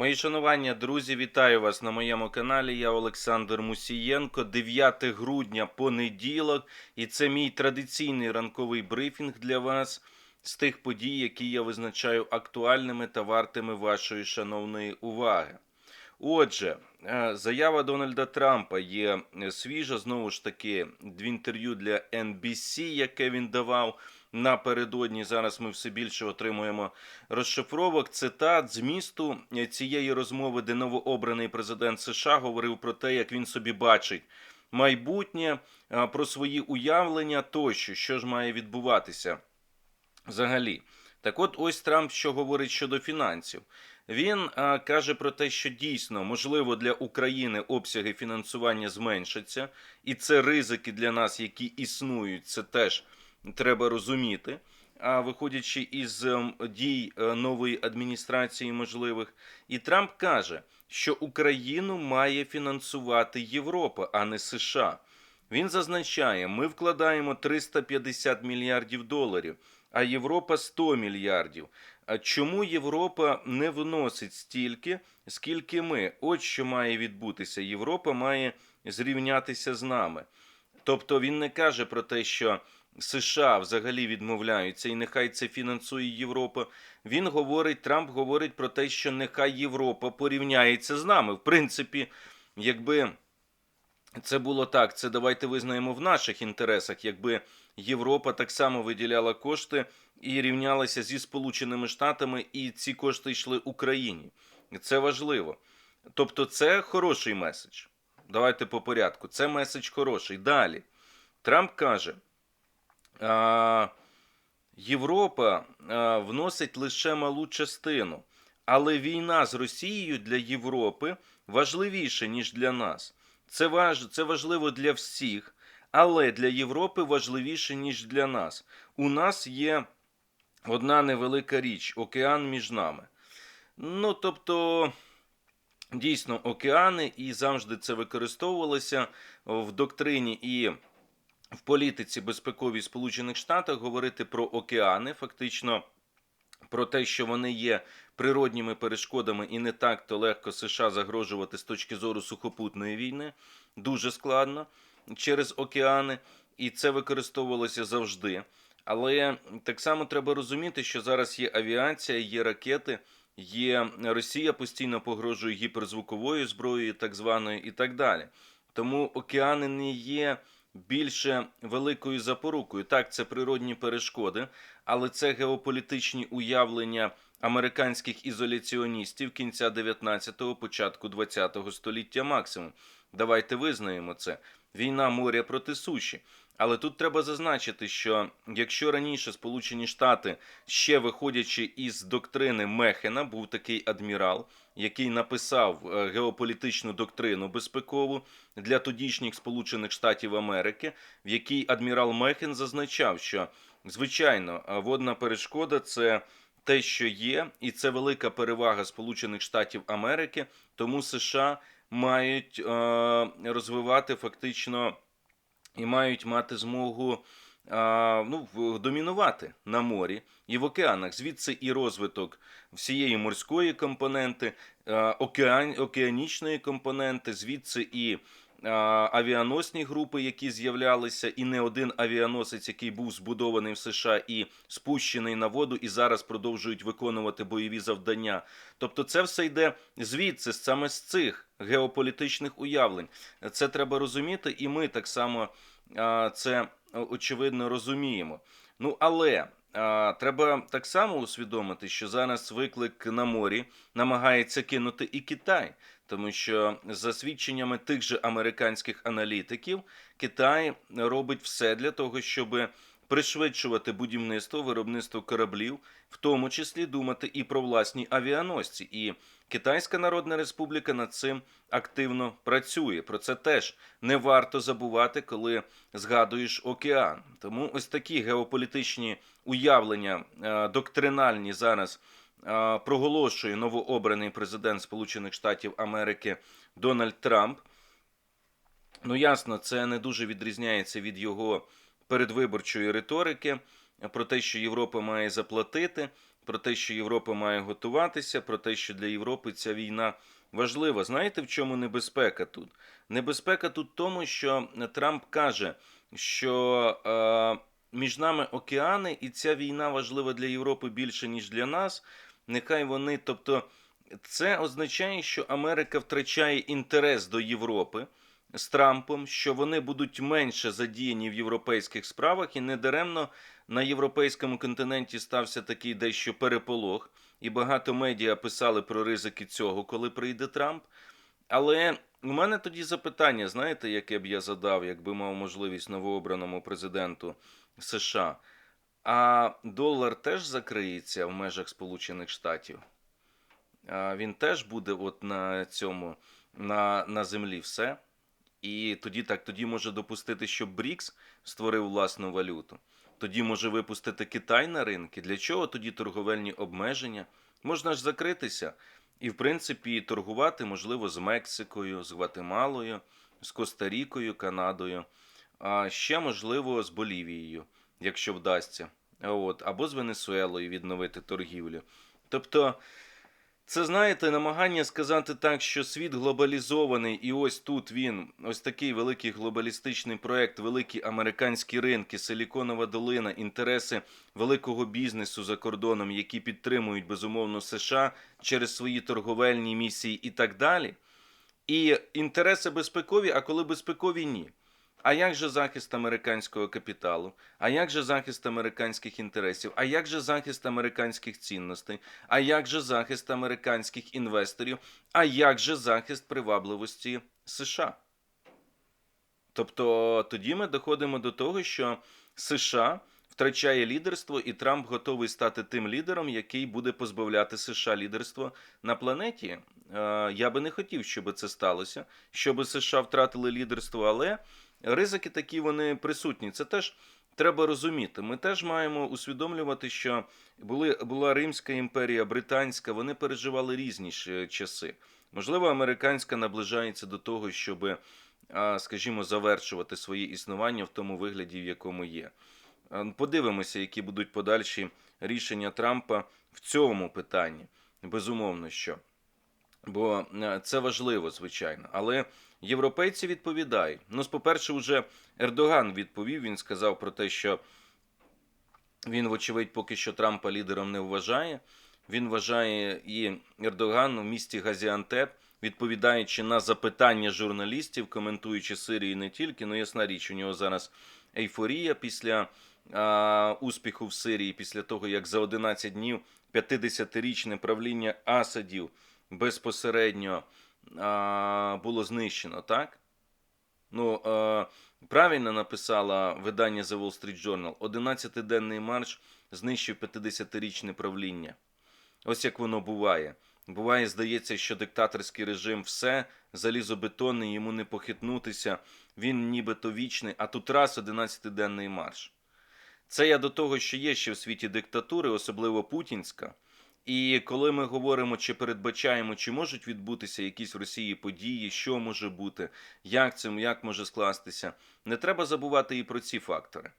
Мої шанування, друзі, вітаю вас на моєму каналі. Я Олександр Мусієнко. 9 грудня, понеділок, і це мій традиційний ранковий брифінг для вас з тих подій, які я визначаю актуальними та вартими вашої шановної уваги. Отже, е, заява Дональда Трампа є е, свіжа. Знову ж таки, в інтерв'ю для NBC, яке він давав напередодні. Зараз ми все більше отримуємо розшифровок, цитат змісту цієї розмови, де новообраний президент США говорив про те, як він собі бачить майбутнє, про свої уявлення тощо, що ж має відбуватися взагалі. Так от ось Трамп що говорить щодо фінансів. Він а, каже про те, що дійсно можливо для України обсяги фінансування зменшаться, і це ризики для нас, які існують, це теж треба розуміти. А виходячи із ем, дій е, нової адміністрації можливих, і Трамп каже, що Україну має фінансувати Європа, а не США. Він зазначає, ми вкладаємо 350 мільярдів доларів, а Європа 100 мільярдів. А чому Європа не вносить стільки, скільки ми? От що має відбутися. Європа має зрівнятися з нами. Тобто він не каже про те, що США взагалі відмовляються, і нехай це фінансує Європа. Він говорить, Трамп говорить про те, що нехай Європа порівняється з нами. В принципі, якби це було так, це давайте визнаємо в наших інтересах, якби Європа так само виділяла кошти і рівнялася зі Сполученими Штатами, і ці кошти йшли Україні. Це важливо. Тобто, це хороший меседж. Давайте по порядку. Це меседж хороший. Далі. Трамп каже. Європа вносить лише малу частину, але війна з Росією для Європи важливіша, ніж для нас. Це, важ, це важливо для всіх, але для Європи важливіше, ніж для нас. У нас є одна невелика річ океан між нами. Ну, тобто. Дійсно, океани, і завжди це використовувалося в доктрині і в політиці безпековій Сполучених Штатів говорити про океани, фактично про те, що вони є природніми перешкодами, і не так то легко США загрожувати з точки зору сухопутної війни. Дуже складно через океани, і це використовувалося завжди. Але так само треба розуміти, що зараз є авіація, є ракети, є Росія постійно погрожує гіперзвуковою зброєю, так званою, і так далі. Тому океани не є більше великою запорукою. Так, це природні перешкоди, але це геополітичні уявлення американських ізоляціоністів кінця 19-го, початку 20-го століття максимум. Давайте визнаємо це. Війна моря проти суші. Але тут треба зазначити, що якщо раніше Сполучені Штати, ще виходячи із доктрини Мехена, був такий адмірал, який написав е, геополітичну доктрину безпекову для тодішніх Сполучених Штатів Америки, в якій адмірал Мехен зазначав, що звичайно е, водна перешкода це те, що є, і це велика перевага Сполучених Штатів Америки, тому США мають е, розвивати фактично і мають мати змогу ну, домінувати на морі і в океанах. Звідси і розвиток всієї морської компоненти, океан, океанічної компоненти, звідси і авіаносні групи, які з'являлися, і не один авіаносець, який був збудований в США і спущений на воду, і зараз продовжують виконувати бойові завдання. Тобто, це все йде звідси, саме з цих геополітичних уявлень. Це треба розуміти, і ми так само це очевидно розуміємо. Ну але треба так само усвідомити, що зараз виклик на морі намагається кинути і Китай, тому що за свідченнями тих же американських аналітиків, Китай робить все для того, щоб пришвидшувати будівництво, виробництво кораблів, в тому числі думати і про власні авіаносці. І Китайська Народна Республіка над цим активно працює. Про це теж не варто забувати, коли згадуєш океан. Тому ось такі геополітичні уявлення е, доктринальні зараз е, проголошує новообраний президент Сполучених Штатів Америки Дональд Трамп. Ну, ясно, це не дуже відрізняється від його передвиборчої риторики про те, що Європа має заплатити. про те, що Європа має готуватися, про те, що для Європи ця війна важлива. Знаєте, в чому небезпека тут? Небезпека тут в тому, що Трамп каже, що е, між нами океани, і ця війна важлива для Європи більше, ніж для нас. Нехай вони, тобто, це означає, що Америка втрачає інтерес до Європи з Трампом, що вони будуть менше задіяні в європейських справах, і недаремно на європейському континенті стався такий дещо переполох, і багато медіа писали про ризики цього, коли прийде Трамп. Але у мене тоді запитання, знаєте, яке б я задав, якби мав можливість новообраному президенту США. А долар теж закриється в межах Сполучених Штатів. Він теж буде от на цьому, на, на землі все. І тоді так, тоді може допустити, щоб Брікс створив власну валюту. Тоді може випустити Китай на ринки. Для чого тоді торговельні обмеження? Можна ж закритися і, в принципі, торгувати можливо з Мексикою, з Гватемалою, з Коста-Рікою, Канадою, а ще можливо з Болівією, якщо вдасться. От, або з Венесуелою відновити торгівлю. Тобто, це знаєте, намагання сказати так, що світ глобалізований, і ось тут він, ось такий великий глобалістичний проект, великі американські ринки, Силіконова долина, інтереси великого бізнесу за кордоном, які підтримують безумовно США через свої торговельні місії і так далі. І інтереси безпекові, а коли безпекові ні. А як же захист американського капіталу? А як же захист американських інтересів? А як же захист американських цінностей? А як же захист американських інвесторів? А як же захист привабливості США? Тобто тоді ми доходимо до того, що США втрачає лідерство, і Трамп готовий стати тим лідером, який буде позбавляти США лідерства на планеті. Е, Я би не хотів, щоб це сталося, щоб США втратили лідерство, але ризики такі вони присутні. Це теж треба розуміти. Ми теж маємо усвідомлювати, що були, була Римська імперія, Британська, вони переживали різні часи. Можливо, американська наближається до того, щоб, скажімо, завершувати своє існування в тому вигляді, в якому є. Подивимося, які будуть подальші рішення Трампа в цьому питанні. Безумовно, що. Бо е, це важливо, звичайно. Але європейці відповідають. Ну, по-перше, вже Ердоган відповів. Він сказав про те, що він, вочевидь, поки що Трампа лідером не вважає. Він вважає і Ердоган у місті Газіантеп, відповідаючи на запитання журналістів, коментуючи Сирію не тільки. Ну, ясна річ, у нього зараз ейфорія після а, успіху в Сирії, після того, як за 11 днів 50-річне правління Асадів безпосередньо було знищено, так? Ну, правильно написала видання The Wall Street Journal. 11-денний марш знищив 50-річне правління. Ось як воно буває. Буває, здається, що диктаторський режим все залізобетонний, йому не похитнутися, він нібито вічний, а тут раз 11-денний марш. Це я до того, що є ще в світі диктатури, особливо путінська. І коли ми говоримо чи передбачаємо, чи можуть відбутися якісь в Росії події, що може бути, як це як може скластися, не треба забувати і про ці фактори.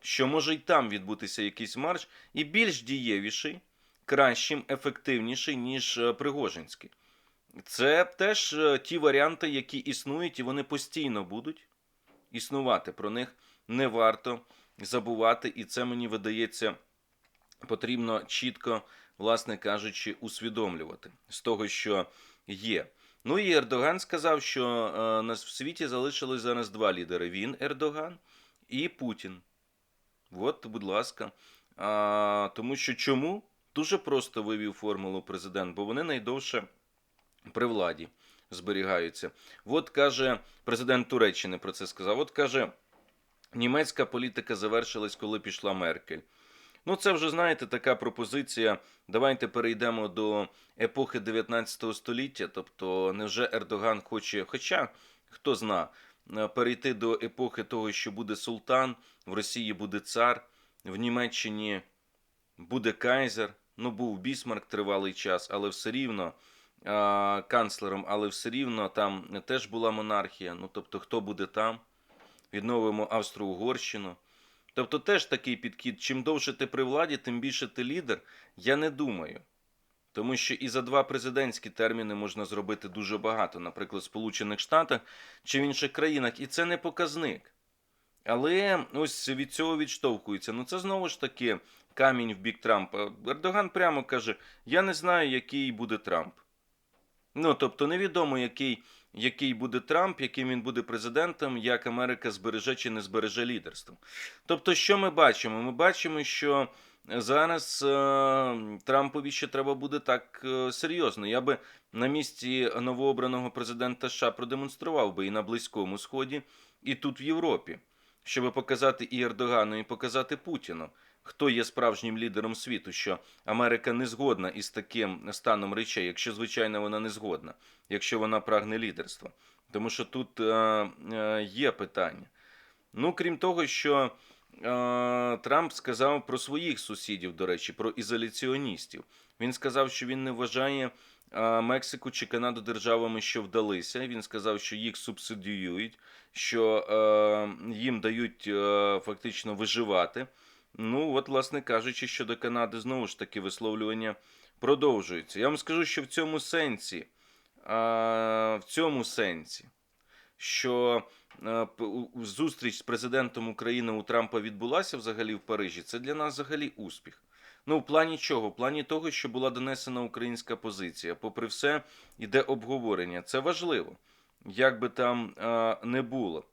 Що може й там відбутися якийсь марш, і більш дієвіший, кращим, ефективніший, ніж е, Пригожинський. Це теж е, ті варіанти, які існують, і вони постійно будуть існувати. Про них не варто забувати, і це мені видається потрібно чітко, власне кажучи, усвідомлювати з того, що є. Ну і Ердоган сказав, що е, нас в світі залишилось зараз два лідери: він, Ердоган, і Путін. От, будь ласка. А, тому що чому? Дуже просто вивів формулу президент, бо вони найдовше при владі зберігаються. От каже президент Туреччини про це сказав. От каже, німецька політика завершилась, коли пішла Меркель. Ну, це вже знаєте така пропозиція. Давайте перейдемо до епохи 19 століття. Тобто, невже Ердоган хоче, хоча хто зна, е, перейти до епохи того, що буде султан, в Росії буде цар, в Німеччині буде кайзер. Ну, був Бісмарк тривалий час, але все рівно а, канцлером, але все рівно там теж була монархія. Ну, тобто, хто буде там? Відновимо Австро-Угорщину. Тобто теж такий підхід, чим довше ти при владі, тим більше ти лідер, я не думаю. Тому що і за два президентські терміни можна зробити дуже багато, наприклад, в Сполучених Штатах чи в інших країнах, і це не показник. Але ось від цього відштовхується. Ну це знову ж таки камінь в бік Трампа. Ердоган прямо каже: Я не знаю, який буде Трамп. Ну тобто невідомо, який, який буде Трамп, яким він буде президентом, як Америка збереже чи не збереже лідерство. Тобто, що ми бачимо? Ми бачимо, що зараз е, Трампові ще треба буде так е, серйозно. Я би на місці новообраного президента США продемонстрував би і на Близькому Сході, і тут в Європі, щоб показати і Ердогану, і показати Путіну, хто є справжнім лідером світу, що Америка не згодна із таким станом речей, якщо звичайно вона не згодна, якщо вона прагне лідерства. Тому що тут е, е, є питання. Ну, крім того, що е, Трамп сказав про своїх сусідів, до речі, про ізоляціоністів. Він сказав, що він не вважає Мексику чи Канаду державами, що вдалися. Він сказав, що їх субсидіюють, що е, їм дають е, фактично виживати. Ну, от, власне кажучи, щодо Канади, знову ж таки висловлювання продовжуються. Я вам скажу, що в цьому сенсі, а, в цьому сенсі, що е, зустріч з президентом України у Трампа відбулася взагалі в Парижі, це для нас взагалі успіх. Ну, в плані чого? В плані того, що була донесена українська позиція. Попри все, іде обговорення. Це важливо, як би там е, не було.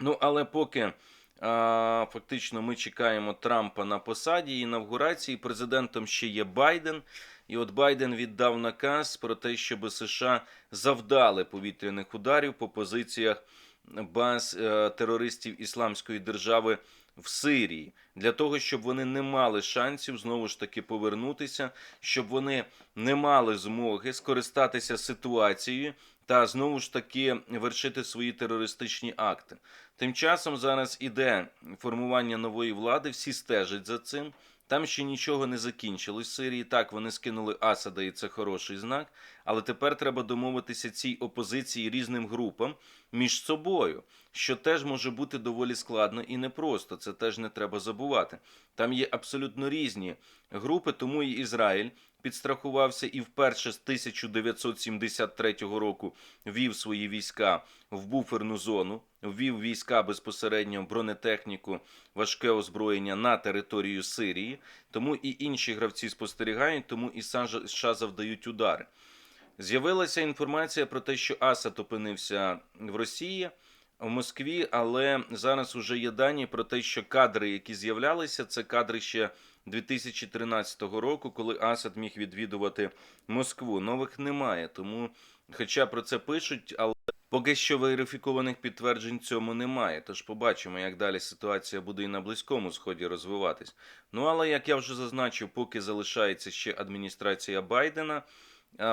Ну, але поки а, фактично ми чекаємо Трампа на посаді інавгурації, президентом ще є Байден. І от Байден віддав наказ про те, щоб США завдали повітряних ударів по позиціях баз е, терористів Ісламської держави в Сирії, для того, щоб вони не мали шансів знову ж таки повернутися, щоб вони не мали змоги скористатися ситуацією та знову ж таки вершити свої терористичні акти. Тим часом зараз іде формування нової влади, всі стежать за цим. Там ще нічого не закінчилось в Сирії. Так, вони скинули Асада, і це хороший знак. Але тепер треба домовитися цій опозиції різним групам між собою, що теж може бути доволі складно і непросто. Це теж не треба забувати. Там є абсолютно різні групи, тому і Ізраїль підстрахувався і вперше з 1973 року ввів свої війська в буферну зону, ввів війська безпосередньо бронетехніку, важке озброєння на територію Сирії. Тому і інші гравці спостерігають, тому і США завдають удари. З'явилася інформація про те, що Асад опинився в Росії. В Москві, але зараз уже є дані про те, що кадри, які з'являлися, це кадри ще 2013 року, коли Асад міг відвідувати Москву. Нових немає, тому, хоча про це пишуть, але поки що верифікованих підтверджень цьому немає. Тож побачимо, як далі ситуація буде і на близькому сході розвиватись. Ну але як я вже зазначив, поки залишається ще адміністрація Байдена,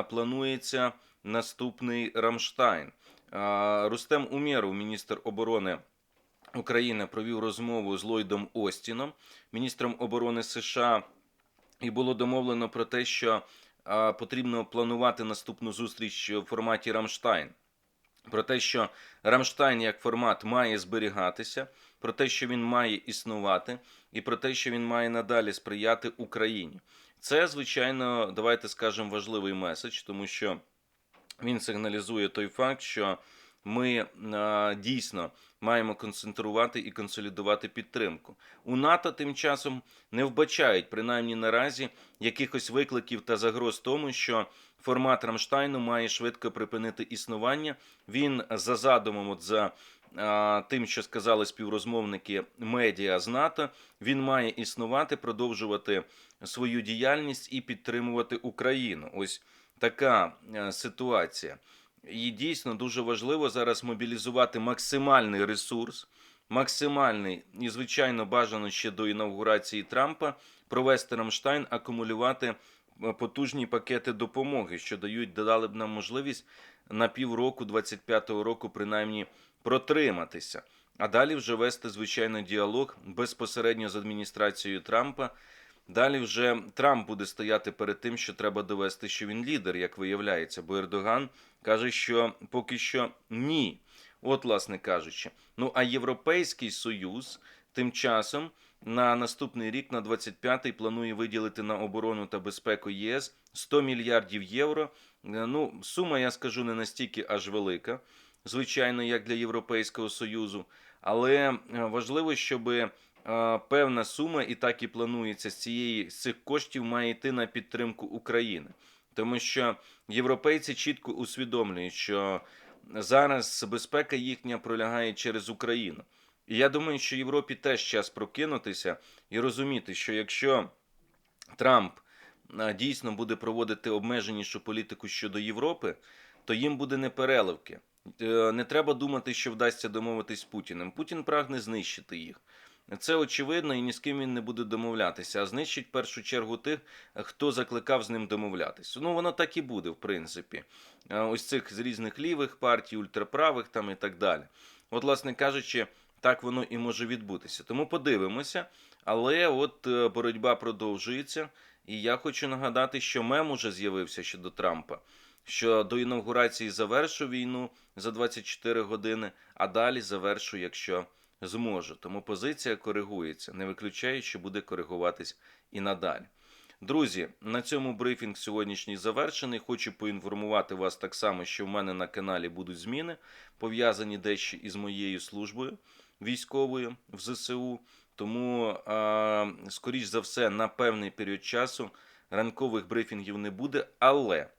планується наступний Рамштайн. Рустем Умєров, міністр оборони України, провів розмову з Ллойдом Остіном, міністром оборони США, і було домовлено про те, що потрібно планувати наступну зустріч в форматі Рамштайн. Про те, що Рамштайн як формат має зберігатися, про те, що він має існувати, і про те, що він має надалі сприяти Україні. Це, звичайно, давайте скажемо важливий меседж, тому що він сигналізує той факт, що ми а, дійсно маємо концентрувати і консолідувати підтримку. У НАТО тим часом не вбачають, принаймні наразі, якихось викликів та загроз тому, що формат Рамштайну має швидко припинити існування. Він за задумом, от за а, тим, що сказали співрозмовники медіа з НАТО, він має існувати, продовжувати свою діяльність і підтримувати Україну. Ось така е, ситуація. І дійсно дуже важливо зараз мобілізувати максимальний ресурс, максимальний і, звичайно, бажано ще до інавгурації Трампа провести Рамштайн, акумулювати е, потужні пакети допомоги, що дають додали б нам можливість на півроку 25-го року, принаймні, протриматися. А далі вже вести звичайно діалог безпосередньо з адміністрацією Трампа. Далі вже Трамп буде стояти перед тим, що треба довести, що він лідер, як виявляється, бо Ердоган каже, що поки що ні. От, власне кажучи. Ну а Європейський Союз Тим часом на наступний рік, на 25-й, планує виділити на оборону та безпеку ЄС 100 мільярдів євро. Е, Ну, сума, я скажу, не настільки аж велика, звичайно, як для Європейського Союзу. Але е, важливо, щоб е, певна сума, і так і планується з цієї з цих коштів, має йти на підтримку України. Тому що європейці чітко усвідомлюють, що зараз безпека їхня пролягає через Україну. І я думаю, що Європі теж час прокинутися і розуміти, що якщо Трамп дійсно буде проводити обмеженішу політику щодо Європи, то їм буде непереливки. Е, Не треба думати, що вдасться домовитись з Путіним. Путін прагне знищити їх. Це очевидно, і ні з ким він не буде домовлятися, а знищить в першу чергу тих, хто закликав з ним домовлятись. Ну воно так і буде, в принципі. Ось цих з різних лівих партій, ультраправих там і так далі. От, власне кажучи, так воно і може відбутися. Тому подивимося. Але от е, боротьба продовжується. І я хочу нагадати, що мем уже з'явився щодо Трампа, що до інаугурації завершу війну за 24 години, а далі завершу, якщо зможу. Тому позиція коригується. Не виключаю, що буде коригуватись і надалі. Друзі, на цьому брифінг сьогоднішній завершений. Хочу поінформувати вас так само, що в мене на каналі будуть зміни, пов'язані дещо із моєю службою військовою в ЗСУ. Тому, скоріш за все, на певний період часу ранкових брифінгів не буде, але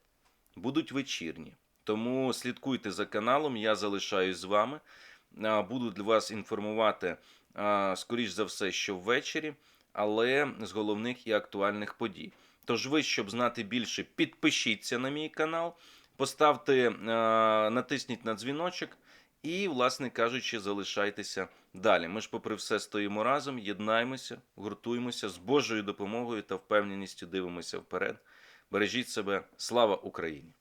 будуть вечірні. Тому слідкуйте за каналом, я залишаюсь з вами. Буду для вас інформувати, скоріш за все, що ввечері, але з головних і актуальних подій. Тож ви, щоб знати більше, підпишіться на мій канал, поставте, натисніть на дзвіночок і, власне кажучи, залишайтеся далі. Ми ж, попри все, стоїмо разом, єднаємося, гуртуємося з Божою допомогою та впевненістю дивимося вперед. Бережіть себе, слава Україні!